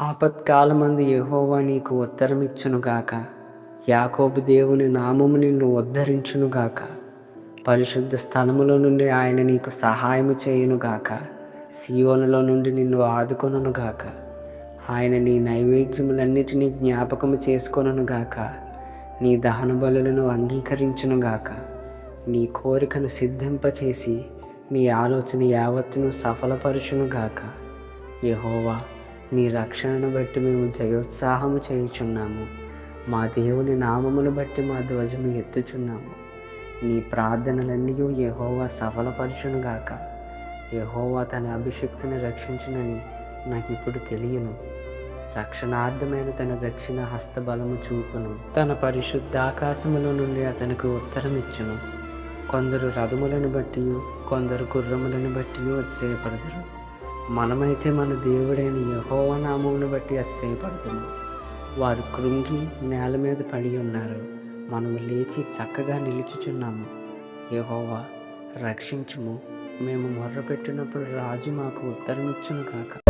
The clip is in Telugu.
ఆపత్కాలమందు యహోవా నీకు ఉత్తరమిచ్చునుగాక. యాకోబు దేవుని నామము నిన్ను ఉద్ధరించునుగాక. పరిశుద్ధ స్థలములో నుండి ఆయన నీకు సహాయము చేయునుగాక. సియోనులో నుండి నిన్ను ఆదుకొనుగాక ఆయన నీ నైవేద్యములన్నిటినీ జ్ఞాపకము చేసుకొనుగాక నీ దహన బలులను అంగీకరించునుగాక. నీ కోరికను సిద్ధింపచేసి నీ ఆలోచన యావత్తును సఫలపరచునుగాక. యహోవా నీ రక్షణను బట్టి మేము జయోత్సాహము చేయుచున్నాము. మా దేవుని నామమును బట్టి మా ధ్వజము ఎత్తుచున్నాము. నీ ప్రార్థనలన్నీ యహోవా సఫలపరచునుగాక. యహోవా తన అభిషక్తిని రక్షించునని నాకు ఇప్పుడు తెలియను. రక్షణార్థమైన తన దక్షిణ హస్తబలము చూపును తన పరిశుద్ధ ఆకాశములో నుండి అతనికి ఉత్తరం ఇచ్చును కొందరు రథములను బట్టి కొందరు గుర్రములను బట్టి అతిశయపడదురు మనమైతే మన దేవుడైన యహోవ నామమును బట్టి అతిశయపడదుము వారు కృంగి నేల మీద పడి ఉన్నారు. మనము లేచి చక్కగా నిలుచుచున్నాము. యహోవా రక్షించుము. మేము మొర్రపెట్టినప్పుడు రాజు మాకు ఉత్తరమిచ్చును కాక